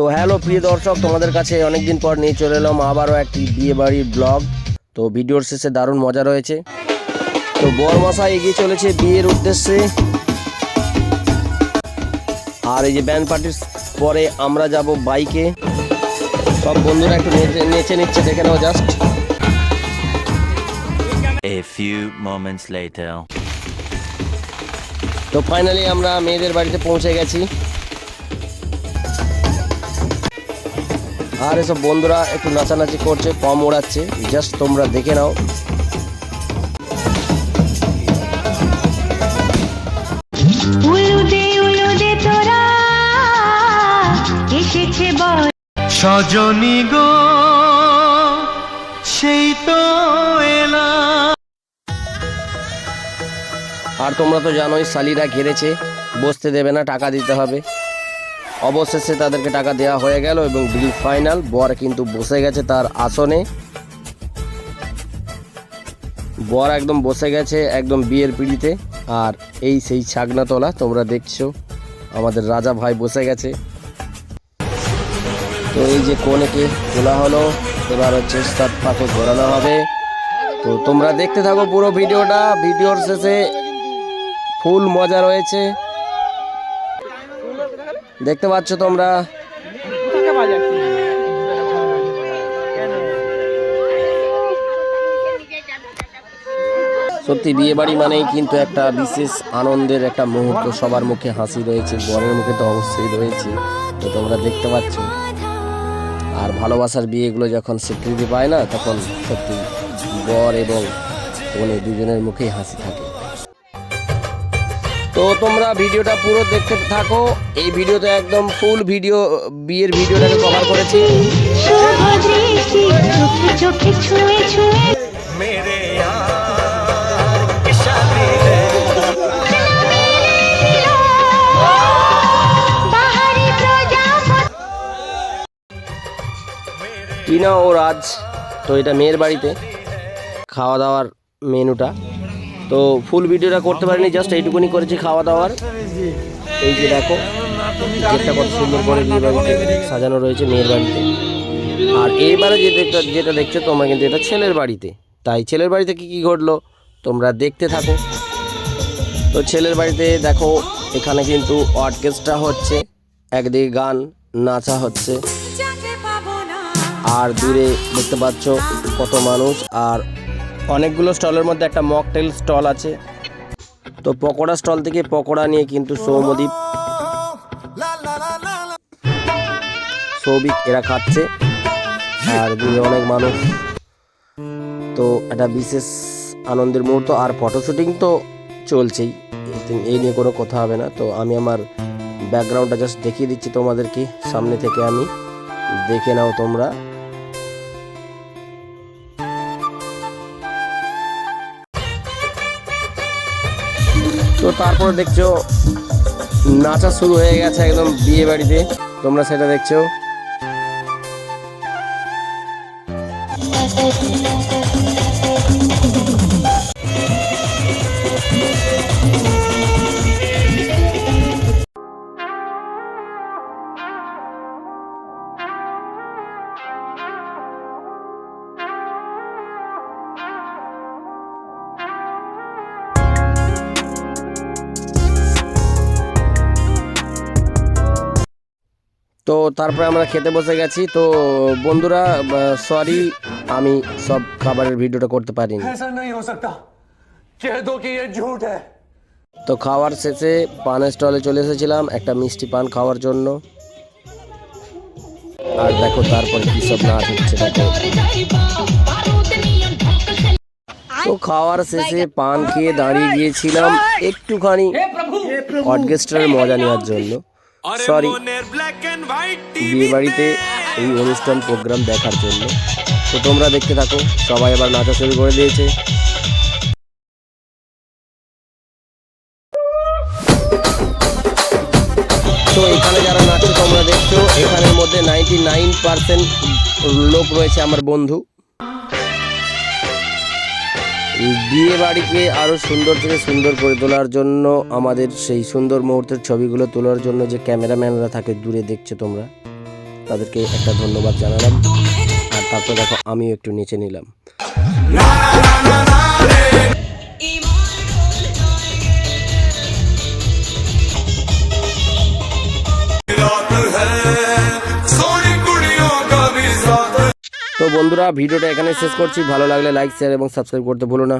তো হ্যালো প্রিয় দর্শক তোমাদের কাছে অনেকদিন পর নিয়ে চলে এলাম আবারও একটি বিয়ে বাড়ির ব্লগ। তো ভিডিওর শেষে দারুণ মজা রয়েছে। তো বরমাসা এগিয়ে চলেছে বিয়ের উদ্দেশ্যে। আর এই যে ব্যান্ড পার্টির পরে আমরা যাব বাইকে। সব বন্ধুরা একটু নেচে নেচে নিচ্ছে দেখে নাও just A few moments later. তো ফাইনালি আমরা মেয়েদের বাড়িতে পৌঁছে গেছি। আর এসব বন্ধুরা একটু নাচানাচি করছে কম ওড়াচ্ছে। জাস্ট তোমরা দেখে নাও। সজনী গো সেই তো এলা। আর তোমরা তো জানোই শালিরা ঘেরেছে বসতে দেবে না টাকা দিতে হবে। অবশেষে তাদেরকে টাকা দেওয়া হয়ে গেল এবং বিল ফাইনাল, বর কিন্তু বসে গেছে তার আসনে। বর একদম বসে গেছে একদম বিয়ের পিড়িতে। আর এই সেই ছাগনা তোলা তোমরা দেখছ, আমাদের রাজা ভাই বসে গেছে। তো এই যে কোনেকে তোলা হলো, এবার হচ্ছে সাত পাকে ঘোরানো হবে। তো তোমরা দেখতে থাকো পুরো ভিডিওটা, ভিডিওর শেষে ফুল মজা রয়েছে। দেখতে পাচ্ছ তোমরা। সত্যি বিয়ে বাড়ি মানেই কিন্তু একটা বিশেষ আনন্দের একটা মুহূর্ত। সবার মুখে হাসি রয়েছে বরের মুখে তো অবশ্যই রয়েছে তো তোমরা দেখতে পাচ্ছ। আর ভালোবাসার বিয়েগুলো যখন স্বীকৃতি পায় না তখন সত্যি বর এবং কনে দুজনের মুখেই হাসি থাকে। তো তোমরা ভিডিওটা পুরো দেখতে থাকো। এই ভিডিওতে একদম ফুল ভিডিও বিয়ের ভিডিওটাকে কভার করেছি। টিনা ও রাজ, তো এটা মেয়ের বাড়িতে। খাওয়া দাওয়ার মেনুটা। তো ফুল ভিডিওটা করতে পারিনি জাস্ট এইটুকুনি করেছি খাওয়া দাওয়ার এই যে দেখো, গেটটা কত সুন্দর করে বিয়ে বাড়িতে সাজানো রয়েছে মেয়ের বাড়িতে। আর এইবারে যেটা যেটা দেখছ তোমরা কিন্তু এটা ছেলের বাড়িতে। তাই ছেলের বাড়িতে কি কি ঘটলো তোমরা দেখতে থাকো। তো ছেলের বাড়িতে দেখো, এখানে কিন্তু অর্কেস্ট্রা হচ্ছে, একদিকে গান, নাচা হচ্ছে। আর দূরে দেখতে পাচ্ছ কত মানুষ, আর অনেকগুলো স্টলের মধ্যে একটা মকটেল স্টল আছে। তো পকোড়া স্টল থেকে পকোড়া নিয়ে কিন্তু সৌমদীপ সৌভিক এরা খাচ্ছে, আর দূরে অনেক মানুষ। তো একটা বিশেষ আনন্দের মুহূর্ত, আর ফটো শুটিং তো চলছেই এই নিয়ে কোনো কথা হবে না। তো আমি আমার ব্যাকগ্রাউন্ডটা জাস্ট দেখিয়ে দিচ্ছি তোমাদেরকে, সামনে থেকে আমি। দেখে নাও তোমরা। তো তারপরে দেখছ নাচা শুরু হয়ে গেছে একদম বিয়ে বাড়িতে। তোমরা সেটা দেখছ। তো তারপরে আমরা খেতে বসে গেছি। তো বন্ধুরা সরি আমি সব খাবারের ভিডিওটা করতে পারিনি। তো খাওয়ার শেষে পানের স্টলে চলে এসেছিলাম একটা মিষ্টি পান খাওয়ার জন্য। আর দেখো তারপর কি সব না হচ্ছে তো খাওয়ার শেষে পান খেয়ে দাঁড়িয়ে গিয়েছিলাম একটুখানি অর্কেস্ট্রার মজা নেওয়ার জন্য। সরি বিয়ে বাড়িতে এই অনুষ্ঠান প্রোগ্রাম দেখার জন্য। তো তোমরা দেখতে থাকো সবাই আবার নাচা শুরু করে দিয়েছে। তো এখানে যারা নাচছে তোমরা দেখছ এখানের মধ্যে নাইনটি নাইন পার্সেন্ট লোক রয়েছে আমার বন্ধু। বিয়ে বাড়িকে আরও সুন্দর থেকে সুন্দর করে তোলার জন্য আমাদের সেই সুন্দর মুহূর্তের ছবিগুলো তোলার জন্য যে ক্যামেরাম্যানরা থাকে, দূরে দেখছ তোমরা। তাদেরকে একটা ধন্যবাদ জানালাম। আর তারপর দেখো, আমিও একটু নিচে নিলাম। বন্ধুরা ভিডিওটা এখানে শেষ করছি। ভালো লাগলে লাইক শেয়ার এবং সাবস্ক্রাইব করতে ভুলো না।